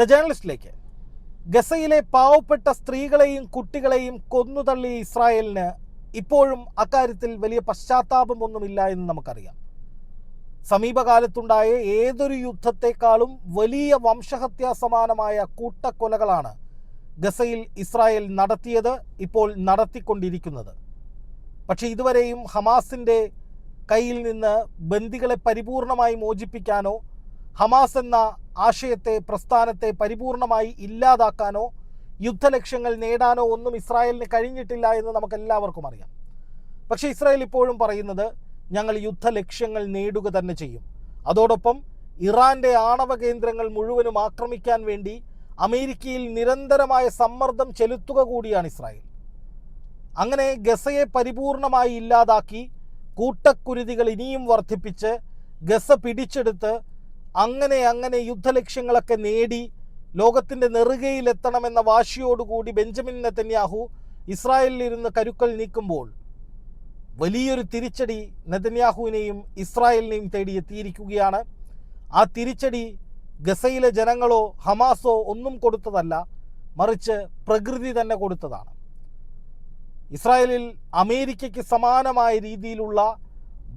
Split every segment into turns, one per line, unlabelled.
The ജേർണലിസ്റ്റിലേക്ക്. ഗസയിലെ പാവപ്പെട്ട സ്ത്രീകളെയും കുട്ടികളെയും കൊന്നുതള്ളിയ ഇസ്രായേലിന് ഇപ്പോഴും അക്കാര്യത്തിൽ വലിയ പശ്ചാത്താപമൊന്നുമില്ല എന്ന് നമുക്കറിയാം. സമീപകാലത്തുണ്ടായ ഏതൊരു യുദ്ധത്തെക്കാളും വലിയ വംശഹത്യാ സമാനമായ കൂട്ടക്കൊലകളാണ് ഗസയിൽ ഇസ്രായേൽ നടത്തിയത് ഇപ്പോൾ നടത്തിക്കൊണ്ടിരിക്കുന്നത്. പക്ഷേ ഇതുവരെയും ഹമാസിന്റെ കയ്യിൽ നിന്ന് ബന്ദികളെ പരിപൂർണമായി മോചിപ്പിക്കാനോ ഹമാസ് എന്ന ആശയത്തെ പ്രസ്ഥാനത്തെ പരിപൂർണമായി ഇല്ലാതാക്കാനോ യുദ്ധലക്ഷ്യങ്ങൾ നേടാനോ ഒന്നും ഇസ്രായേലിന് കഴിഞ്ഞിട്ടില്ല എന്ന് നമുക്ക് എല്ലാവർക്കും അറിയാം. പക്ഷെ ഇസ്രായേൽ ഇപ്പോഴും പറയുന്നത് ഞങ്ങൾ യുദ്ധലക്ഷ്യങ്ങൾ നേടുക തന്നെ ചെയ്യും. അതോടൊപ്പം ഇറാന്റെ ആണവ കേന്ദ്രങ്ങൾ മുഴുവനും ആക്രമിക്കാൻ വേണ്ടി അമേരിക്കയിൽ നിരന്തരമായ സമ്മർദ്ദം ചെലുത്തുക കൂടിയാണ് ഇസ്രായേൽ. അങ്ങനെ ഗസയെ പരിപൂർണമായി ഇല്ലാതാക്കി കൂട്ടക്കുരുതികൾ ഇനിയും വർദ്ധിപ്പിച്ച് ഗസ പിടിച്ചെടുത്ത് അങ്ങനെ അങ്ങനെ യുദ്ധലക്ഷ്യങ്ങളൊക്കെ നേടി ലോകത്തിന്റെ നെറുകയിലെത്തണമെന്ന വാശിയോടുകൂടി ബെഞ്ചമിൻ നെതന്യാഹു ഇസ്രായേലിലിരുന്ന് കരുക്കൾ നീക്കുമ്പോൾ വലിയൊരു തിരിച്ചടി നെതന്യാഹുവിനെയും ഇസ്രായേലിനെയും തേടി എത്തിയിരിക്കുകയാണ്. ആ തിരിച്ചടി ഗസയിലെ ജനങ്ങളോ ഹമാസോ ഒന്നും കൊടുത്തതല്ല മറിച്ച് പ്രകൃതി തന്നെ കൊടുത്തതാണ്. ഇസ്രായേലിൽ അമേരിക്കയ്ക്ക് സമാനമായ രീതിയിലുള്ള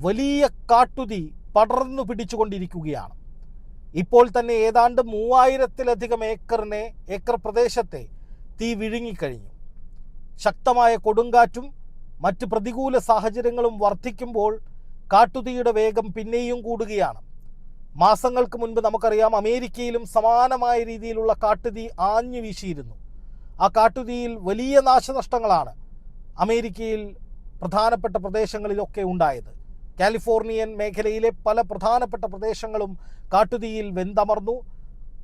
വലിയ കാട്ടുതി പടർന്നു പിടിച്ചുകൊണ്ടിരിക്കുകയാണ്. ഇപ്പോൾ തന്നെ ഏതാണ്ട് മൂവായിരത്തിലധികം ഏക്കറിനെ ഏക്കർ പ്രദേശത്തെ തീ വിഴുങ്ങിക്കഴിഞ്ഞു. ശക്തമായ കൊടുങ്കാറ്റും മറ്റ് പ്രതികൂല സാഹചര്യങ്ങളും വർദ്ധിക്കുമ്പോൾ കാട്ടുതീയുടെ വേഗം പിന്നെയും കൂടുകയാണ്. മാസങ്ങൾക്ക് മുൻപ് നമുക്കറിയാം അമേരിക്കയിലും സമാനമായ രീതിയിലുള്ള കാട്ടുതീ ആഞ്ഞു വീശിയിരുന്നു. ആ കാട്ടുതീയിൽ വലിയ നാശനഷ്ടങ്ങളാണ് അമേരിക്കയിൽ പ്രധാനപ്പെട്ട പ്രദേശങ്ങളിലൊക്കെ ഉണ്ടായത്. കാലിഫോർണിയൻ മേഖലയിലെ പല പ്രധാനപ്പെട്ട പ്രദേശങ്ങളും കാട്ടുതീയിൽ വെന്തമർന്നു.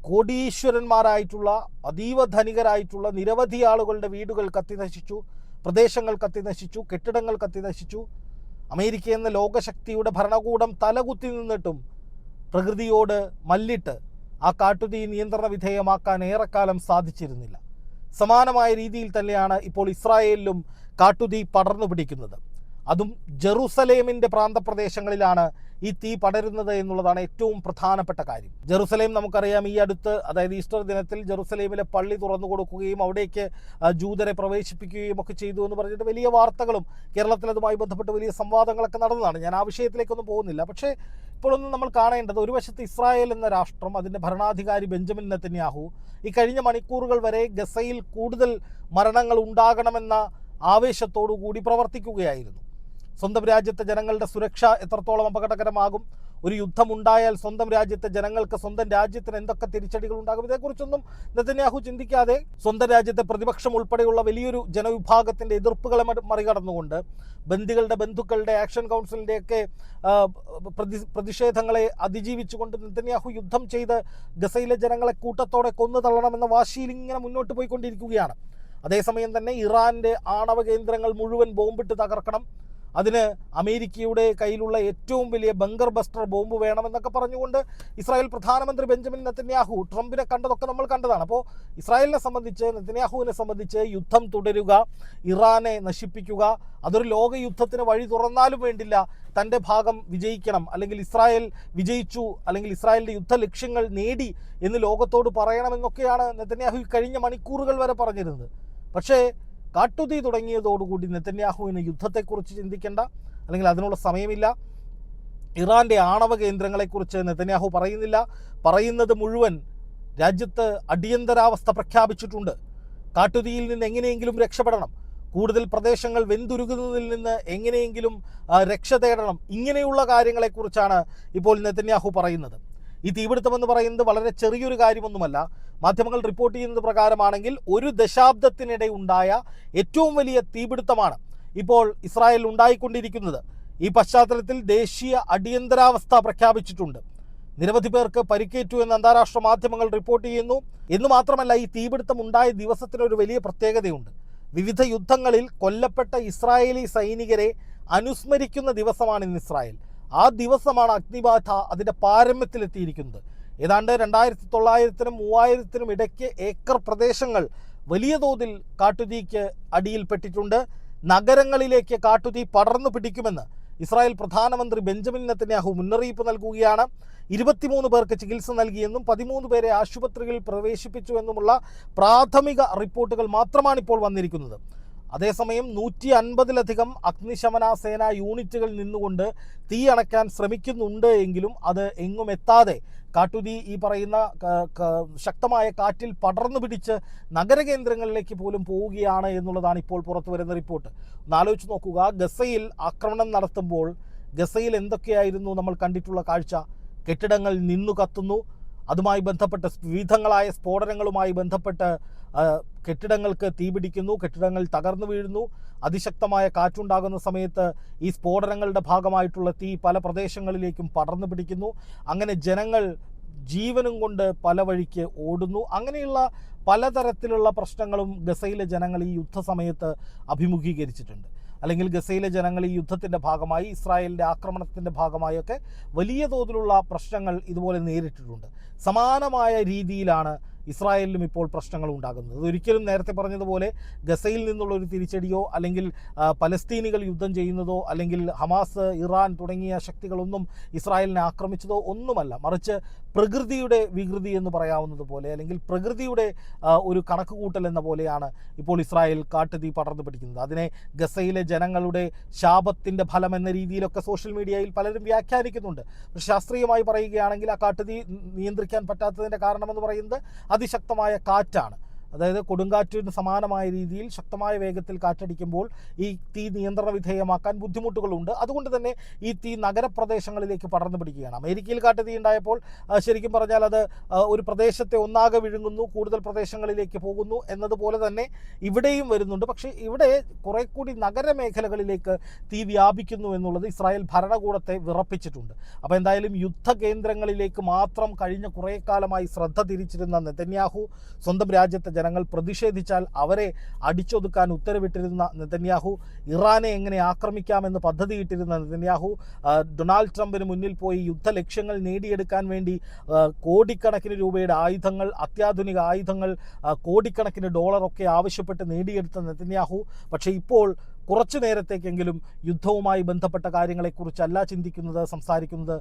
കോടീശ്വരന്മാരായിട്ടുള്ള അതീവ ധനികരായിട്ടുള്ള നിരവധി ആളുകളുടെ വീടുകൾ കത്തിനശിച്ചു പ്രദേശങ്ങൾ കത്തിനശിച്ചു കെട്ടിടങ്ങൾ കത്തിനശിച്ചു. അമേരിക്ക എന്ന ലോകശക്തിയുടെ ഭരണകൂടം തലകുത്തി നിന്നിട്ടും പ്രകൃതിയോട് മല്ലിട്ട് ആ കാട്ടുതീ നിയന്ത്രണ വിധേയമാക്കാൻ ഏറെക്കാലം സാധിച്ചിരുന്നില്ല. സമാനമായ രീതിയിൽ തന്നെയാണ് ഇപ്പോൾ ഇസ്രായേലിലും കാട്ടുതീ പടർന്നു പിടിക്കുന്നത്. അതും ജെറുസലേമിന്റെ പ്രാന്തപ്രദേശങ്ങളിലാണ് ഈ തീ പടരുന്നത് എന്നുള്ളതാണ് ഏറ്റവും പ്രധാനപ്പെട്ട കാര്യം. ജെറുസലേം നമുക്കറിയാം ഈ അടുത്ത് അതായത് ഈസ്റ്റർ ദിനത്തിൽ ജെറുസലേമിലെ പള്ളി തുറന്നു കൊടുക്കുകയും അവിടേക്ക് ജൂതരെ പ്രവേശിപ്പിക്കുകയും ഒക്കെ ചെയ്തു എന്ന് പറഞ്ഞിട്ട് വലിയ വാർത്തകളും കേരളത്തിൽ അതുമായി ബന്ധപ്പെട്ട് വലിയ സംവാദങ്ങളൊക്കെ നടന്നതാണ്. ഞാൻ ആ വിഷയത്തിലേക്കൊന്നും പോകുന്നില്ല. പക്ഷേ ഇപ്പോഴൊന്നും നമ്മൾ കാണേണ്ടത് ഒരു വശത്ത് ഇസ്രായേൽ എന്ന രാഷ്ട്രം അതിന്റെ ഭരണാധികാരി ബെഞ്ചമിൻ നെത്തന്യാഹു ഈ കഴിഞ്ഞ മണിക്കൂറുകൾ വരെ ഗസയിൽ കൂടുതൽ മരണങ്ങൾ ഉണ്ടാകണമെന്ന ആവേശത്തോടു കൂടി പ്രവർത്തിക്കുകയായിരുന്നു. സ്വന്തം രാജ്യത്തെ ജനങ്ങളുടെ സുരക്ഷ എത്രത്തോളം അപകടകരമാകും? ഒരു യുദ്ധമുണ്ടായാൽ സ്വന്തം രാജ്യത്തെ ജനങ്ങൾക്ക് സ്വന്തം രാജ്യത്തിന് എന്തൊക്കെ തിരിച്ചടികൾ ഉണ്ടാകും? ഇതേക്കുറിച്ചൊന്നും നെതന്യാഹു ചിന്തിക്കാതെ സ്വന്തം രാജ്യത്തെ പ്രതിപക്ഷം ഉൾപ്പെടെയുള്ള വലിയൊരു ജനവിഭാഗത്തിന്റെ എതിർപ്പുകളെ മറികടന്നുകൊണ്ട് ബന്ദികളുടെ ബന്ധുക്കളുടെ ആക്ഷൻ കൗൺസിലിന്റെയൊക്കെ പ്രതി പ്രതിഷേധങ്ങളെ അതിജീവിച്ചുകൊണ്ട് നെതന്യാഹു യുദ്ധം ചെയ്ത് ഗസയിലെ ജനങ്ങളെ കൂട്ടത്തോടെ കൊന്നു തള്ളണമെന്ന വാശിയിൽ ഇങ്ങനെ മുന്നോട്ട് പോയിക്കൊണ്ടിരിക്കുകയാണ്. അതേസമയം തന്നെ ഇറാന്റെ ആണവ കേന്ദ്രങ്ങൾ മുഴുവൻ ബോംബിട്ട് തകർക്കണം. അതിന് അമേരിക്കയുടെ കയ്യിലുള്ള ഏറ്റവും വലിയ ബങ്കർ ബസ്റ്റർ ബോംബ് വേണമെന്നൊക്കെ പറഞ്ഞുകൊണ്ട് ഇസ്രായേൽ പ്രധാനമന്ത്രി ബെഞ്ചമിൻ നെത്തന്യാഹു ട്രംപിനെ കണ്ടതൊക്കെ നമ്മൾ കണ്ടതാണ്. അപ്പോൾ ഇസ്രായേലിനെ സംബന്ധിച്ച് നെത്തന്യാഹുവിനെ സംബന്ധിച്ച് യുദ്ധം തുടരുക ഇറാനെ നശിപ്പിക്കുക അതൊരു ലോക യുദ്ധത്തിന് വഴി തുറന്നാലും വേണ്ടില്ല തന്റെ ഭാഗം വിജയിക്കണം അല്ലെങ്കിൽ ഇസ്രായേൽ വിജയിച്ചു അല്ലെങ്കിൽ ഇസ്രായേലിന്റെ യുദ്ധ ലക്ഷ്യങ്ങൾ നേടി എന്ന് ലോകത്തോട് പറയണമെന്നൊക്കെയാണ് നെത്തന്യാഹു കഴിഞ്ഞ മണിക്കൂറുകൾ വരെ പറഞ്ഞിരുന്നത്. പക്ഷേ കാട്ടുതീ തുടങ്ങിയതോടുകൂടി നെത്തന്യാഹുവിന് യുദ്ധത്തെക്കുറിച്ച് ചിന്തിക്കേണ്ട അല്ലെങ്കിൽ അതിനുള്ള സമയമില്ല. ഇറാന്റെ ആണവ കേന്ദ്രങ്ങളെക്കുറിച്ച് നെത്തന്യാഹു പറയുന്നില്ല. പറയുന്നത് മുഴുവൻ രാജ്യത്ത് അടിയന്തരാവസ്ഥ പ്രഖ്യാപിച്ചിട്ടുണ്ട്. കാട്ടുതീയിൽ നിന്ന് എങ്ങനെയെങ്കിലും രക്ഷപ്പെടണം. കൂടുതൽ പ്രദേശങ്ങൾ വെന്തുരുകുന്നതിൽ നിന്ന് എങ്ങനെയെങ്കിലും രക്ഷ തേടണം. ഇങ്ങനെയുള്ള കാര്യങ്ങളെക്കുറിച്ചാണ് ഇപ്പോൾ നെത്തന്യാഹു പറയുന്നത്. ഈ തീപിടുത്തമെന്ന് പറയുന്നത് വളരെ ചെറിയൊരു കാര്യമൊന്നുമല്ല. മാധ്യമങ്ങൾ റിപ്പോർട്ട് ചെയ്യുന്നത് പ്രകാരമാണെങ്കിൽ ഒരു ദശാബ്ദത്തിനിടെ ഉണ്ടായ ഏറ്റവും വലിയ തീപിടുത്തമാണ് ഇപ്പോൾ ഇസ്രായേൽ ഉണ്ടായിക്കൊണ്ടിരിക്കുന്നത്. ഈ പശ്ചാത്തലത്തിൽ ദേശീയ അടിയന്തരാവസ്ഥ പ്രഖ്യാപിച്ചിട്ടുണ്ട്. നിരവധി പേർക്ക് പരിക്കേറ്റു എന്ന് അന്താരാഷ്ട്ര മാധ്യമങ്ങൾ റിപ്പോർട്ട് ചെയ്യുന്നു. എന്ന് മാത്രമല്ല ഈ തീപിടുത്തം ഉണ്ടായ ദിവസത്തിന് ഒരു വലിയ പ്രത്യേകതയുണ്ട്. വിവിധ യുദ്ധങ്ങളിൽ കൊല്ലപ്പെട്ട ഇസ്രായേലി സൈനികരെ അനുസ്മരിക്കുന്ന ദിവസമാണ് ഇന്ന് ഇസ്രായേൽ. ആ ദിവസമാണ് അഗ്നിബാധ അതിന്റെ പാരമ്യത്തിലെത്തിയിരിക്കുന്നത് ഏതാണ്ട് രണ്ടായിരത്തി തൊള്ളായിരത്തിനും മൂവായിരത്തിനും ഇടയ്ക്ക് ഏക്കർ പ്രദേശങ്ങൾ വലിയ തോതിൽ കാട്ടുതീക്ക് അടിയിൽപ്പെട്ടിട്ടുണ്ട്. നഗരങ്ങളിലേക്ക് കാട്ടുതീ പടർന്നു പിടിക്കുമെന്ന് ഇസ്രായേൽ പ്രധാനമന്ത്രി ബെഞ്ചമിൻ നെത്തന്യാഹു മുന്നറിയിപ്പ് നൽകുകയാണ്. ഇരുപത്തിമൂന്ന് പേർക്ക് ചികിത്സ നൽകിയെന്നും പതിമൂന്ന് പേരെ ആശുപത്രികളിൽ പ്രവേശിപ്പിച്ചു എന്നുമുള്ള പ്രാഥമിക റിപ്പോർട്ടുകൾ മാത്രമാണ് ഇപ്പോൾ വന്നിരിക്കുന്നത്. അതേസമയം നൂറ്റി അൻപതിലധികം അഗ്നിശമന സേനാ യൂണിറ്റുകൾ നിന്നുകൊണ്ട് തീ അണയ്ക്കാൻ ശ്രമിക്കുന്നുണ്ട് എങ്കിലും അത് എങ്ങും എത്താതെ കാട്ടുതീ ഈ പറയുന്ന ശക്തമായ കാറ്റിൽ പടർന്നു പിടിച്ച് നഗരകേന്ദ്രങ്ങളിലേക്ക് പോലും പോവുകയാണ് എന്നുള്ളതാണ് ഇപ്പോൾ പുറത്തു വരുന്ന റിപ്പോർട്ട്. ഒന്നാലോചിച്ച് നോക്കുക ഗസയിൽ ആക്രമണം നടത്തുമ്പോൾ ഗസയിൽ എന്തൊക്കെയായിരുന്നു നമ്മൾ കണ്ടിട്ടുള്ള കാഴ്ച? കെട്ടിടങ്ങൾ നിന്നു കത്തുന്നു അതുമായി ബന്ധപ്പെട്ട് വിവിധങ്ങളായ സ്ഫോടനങ്ങളുമായി ബന്ധപ്പെട്ട് കെട്ടിടങ്ങൾക്ക് തീപിടിക്കുന്നു കെട്ടിടങ്ങൾ തകർന്നു വീഴുന്നു. അതിശക്തമായ കാറ്റുണ്ടാകുന്ന സമയത്ത് ഈ സ്ഫോടനങ്ങളുടെ ഭാഗമായിട്ടുള്ള തീ പല പ്രദേശങ്ങളിലേക്കും പടർന്നു പിടിക്കുന്നു. അങ്ങനെ ജനങ്ങൾ ജീവനും കൊണ്ട് പല വഴിക്ക് ഓടുന്നു. അങ്ങനെയുള്ള പലതരത്തിലുള്ള പ്രശ്നങ്ങളും ഗസയിലെ ജനങ്ങൾ ഈ യുദ്ധസമയത്ത് അഭിമുഖീകരിച്ചിട്ടുണ്ട്. അല്ലെങ്കിൽ ഗസയിലെ ജനങ്ങൾ ഈ യുദ്ധത്തിന്റെ ഭാഗമായി ഇസ്രായേലിന്റെ ആക്രമണത്തിന്റെ ഭാഗമായൊക്കെ വലിയ തോതിലുള്ള പ്രശ്നങ്ങൾ ഇതുപോലെ നേരിട്ടിട്ടുണ്ട്. സമാനമായ രീതിയിലാണ് ഇസ്രായേലിലും ഇപ്പോൾ പ്രശ്നങ്ങൾ ഉണ്ടാകുന്നത്. അതൊരിക്കലും നേരത്തെ പറഞ്ഞതുപോലെ ഗസയിൽ നിന്നുള്ള ഒരു തിരിച്ചടിയോ അല്ലെങ്കിൽ പലസ്തീനികൾ യുദ്ധം ചെയ്യുന്നതോ അല്ലെങ്കിൽ ഹമാസ് ഇറാൻ തുടങ്ങിയ ശക്തികളൊന്നും ഇസ്രായേലിനെ ആക്രമിച്ചതോ ഒന്നുമല്ല. മറിച്ച് പ്രകൃതിയുടെ വികൃതി എന്ന് പറയാവുന്നത് പോലെ അല്ലെങ്കിൽ പ്രകൃതിയുടെ ഒരു കണക്കുകൂട്ടൽ എന്ന പോലെയാണ് ഇപ്പോൾ ഇസ്രായേൽ കാട്ടുതീ പടർന്നു പിടിക്കുന്നത്. അതിനെ ഗസയിലെ ജനങ്ങളുടെ ശാപത്തിന്റെ ഫലം എന്ന രീതിയിലൊക്കെ സോഷ്യൽ മീഡിയയിൽ പലരും വ്യാഖ്യാനിക്കുന്നുണ്ട്. ശാസ്ത്രീയമായി പറയുകയാണെങ്കിൽ ആ കാട്ടുതീ നിയന്ത്രിക്കാൻ പറ്റാത്തതിന്റെ കാരണമെന്ന് പറയുന്നത് അതിശക്തമായ കാറ്റാണ്. അതായത് കൊടുങ്കാറ്റിന് സമാനമായ രീതിയിൽ ശക്തമായ വേഗത്തിൽ കാറ്റടിക്കുമ്പോൾ ഈ തീ നിയന്ത്രണ വിധേയമാക്കാൻ ബുദ്ധിമുട്ടുകളുണ്ട്. അതുകൊണ്ട് തന്നെ ഈ തീ നഗരപ്രദേശങ്ങളിലേക്ക് പടർന്നു പിടിക്കുകയാണ്. അമേരിക്കയിൽ കാട്ടുതീ ഉണ്ടായപ്പോൾ ആ, ശരിക്കും പറഞ്ഞാൽ അത് ഒരു പ്രദേശത്തെ ഒന്നാകെ വിഴുങ്ങുന്നു കൂടുതൽ പ്രദേശങ്ങളിലേക്ക് പോകുന്നു എന്നതുപോലെ തന്നെ ഇവിടെയും വരുന്നുണ്ട്. പക്ഷേ ഇവിടെ കുറെ കൂടി നഗരമേഖലകളിലേക്ക് തീ വ്യാപിക്കുന്നു എന്നുള്ളത് ഇസ്രായേൽ ഭരണകൂടത്തെ വിറപ്പിച്ചിട്ടുണ്ട്. അപ്പോൾ എന്തായാലും യുദ്ധ കേന്ദ്രങ്ങളിലേക്ക് മാത്രം കഴിഞ്ഞ കുറേ കാലമായി ശ്രദ്ധ തിരിച്ചിരുന്ന നെതന്യാഹു സ്വന്തം രാജ്യത്തെ ജനങ്ങൾ പ്രതിഷേധിച്ചാൽ അവരെ അടിച്ചൊതുക്കാൻ ഉത്തരവിട്ടിരുന്ന നെതന്യാഹു ഇറാനെ എങ്ങനെ ആക്രമിക്കാമെന്ന് പദ്ധതിയിട്ടിരുന്ന നെതന്യാഹു ഡൊണാൾഡ് ട്രംപിന് മുന്നിൽ പോയി യുദ്ധ ലക്ഷ്യങ്ങൾ നേടിയെടുക്കാൻ വേണ്ടി കോടിക്കണക്കിന് രൂപയുടെ ആയുധങ്ങൾ അത്യാധുനിക ആയുധങ്ങൾ കോടിക്കണക്കിന് ഡോളറൊക്കെ ആവശ്യപ്പെട്ട് നേടിയെടുത്ത നെതന്യാഹു. പക്ഷേ ഇപ്പോൾ കുറച്ചു നേരത്തേക്കെങ്കിലും യുദ്ധവുമായി ബന്ധപ്പെട്ട കാര്യങ്ങളെക്കുറിച്ചല്ല ചിന്തിക്കുന്നത് സംസാരിക്കുന്നത്.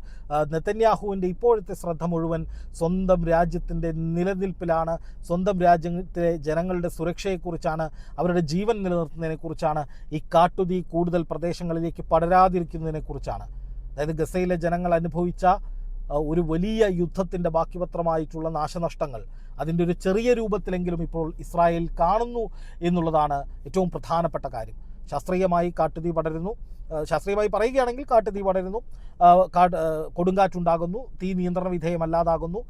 നെത്തന്യാഹുവിന്റെ ഇപ്പോഴത്തെ ശ്രദ്ധ മുഴുവൻ സ്വന്തം രാജ്യത്തിന്റെ നിലനിൽപ്പിലാണ്. സ്വന്തം രാജ്യത്തിലെ ജനങ്ങളുടെ സുരക്ഷയെക്കുറിച്ചാണ് അവരുടെ ജീവൻ നിലനിർത്തുന്നതിനെക്കുറിച്ചാണ് ഈ കാട്ടുതീ കൂടുതൽ പ്രദേശങ്ങളിലേക്ക് പടരാതിരിക്കുന്നതിനെക്കുറിച്ചാണ്. അതായത് ഗസയിലെ ജനങ്ങൾ അനുഭവിച്ച ഒരു വലിയ യുദ്ധത്തിന്റെ ബാക്കിപത്രമായിട്ടുള്ള നാശനഷ്ടങ്ങൾ അതിന്റെ ഒരു ചെറിയ രൂപത്തിലെങ്കിലും ഇപ്പോൾ ഇസ്രായേൽ കാണുന്നു എന്നുള്ളതാണ് ഏറ്റവും പ്രധാനപ്പെട്ട കാര്യം. ശാസ്ത്രീയമായി കാട്ടുതീ പടരുന്നു. ശാസ്ത്രീയമായി പറയുകയാണെങ്കിൽ കാട്ടുതീ പടരുന്നു. കാട് കൊടുങ്കാറ്റുണ്ടാകുന്നു. തീ നിയന്ത്രണ വിധേയമല്ലാതാകുന്നു.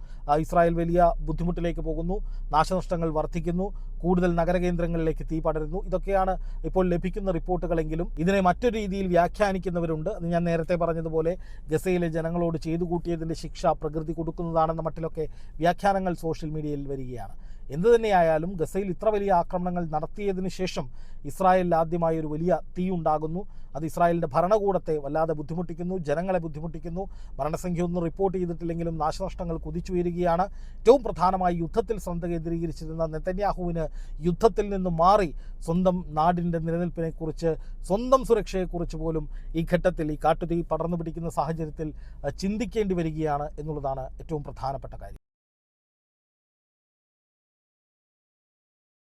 ഇസ്രായേൽ വലിയ ബുദ്ധിമുട്ടിലേക്ക് പോകുന്നു. നാശനഷ്ടങ്ങൾ വർദ്ധിക്കുന്നു. കൂടുതൽ നഗരകേന്ദ്രങ്ങളിലേക്ക് തീ പടരുന്നു. ഇതൊക്കെയാണ് ഇപ്പോൾ ലഭിക്കുന്ന റിപ്പോർട്ടുകളെങ്കിലും ഇതിനെ മറ്റൊരു രീതിയിൽ വ്യാഖ്യാനിക്കുന്നവരുണ്ട്. അത് ഞാൻ നേരത്തെ പറഞ്ഞതുപോലെ ഗസയിലെ ജനങ്ങളോട് ചെയ്തു കൂട്ടിയതിന്റെ ശിക്ഷ പ്രകൃതി കൊടുക്കുന്നതാണെന്ന മട്ടിലൊക്കെ വ്യാഖ്യാനങ്ങൾ സോഷ്യൽ മീഡിയയിൽ വരികയാണ്. എന്തു തന്നെയായാലും ഗസയിൽ ഇത്ര വലിയ ആക്രമണങ്ങൾ നടത്തിയതിന് ശേഷം ഇസ്രായേലിൽ ആദ്യമായി ഒരു വലിയ തീ ഉണ്ടാകുന്നു. അത് ഇസ്രായേലിന്റെ ഭരണകൂടത്തെ വല്ലാതെ ബുദ്ധിമുട്ടിക്കുന്നു ജനങ്ങളെ ബുദ്ധിമുട്ടിക്കുന്നു. മരണസംഖ്യ ഒന്നും റിപ്പോർട്ട് ചെയ്തിട്ടില്ലെങ്കിലും നാശനഷ്ടങ്ങൾ കുതിച്ചു വരികയാണ് ഏറ്റവും പ്രധാനമായി യുദ്ധത്തിൽ ശ്രദ്ധ കേന്ദ്രീകരിച്ചിരുന്ന നെതന്യാഹുവിന് യുദ്ധത്തിൽ നിന്ന് മാറി സ്വന്തം നാടിന്റെ നിലനിൽപ്പിനെക്കുറിച്ച് സ്വന്തം സുരക്ഷയെക്കുറിച്ച് പോലും ഈ ഘട്ടത്തിൽ ഈ കാട്ടുതീ പടർന്നു പിടിക്കുന്ന സാഹചര്യത്തിൽ ചിന്തിക്കേണ്ടി വരികയാണ് എന്നുള്ളതാണ് ഏറ്റവും പ്രധാനപ്പെട്ട കാര്യം.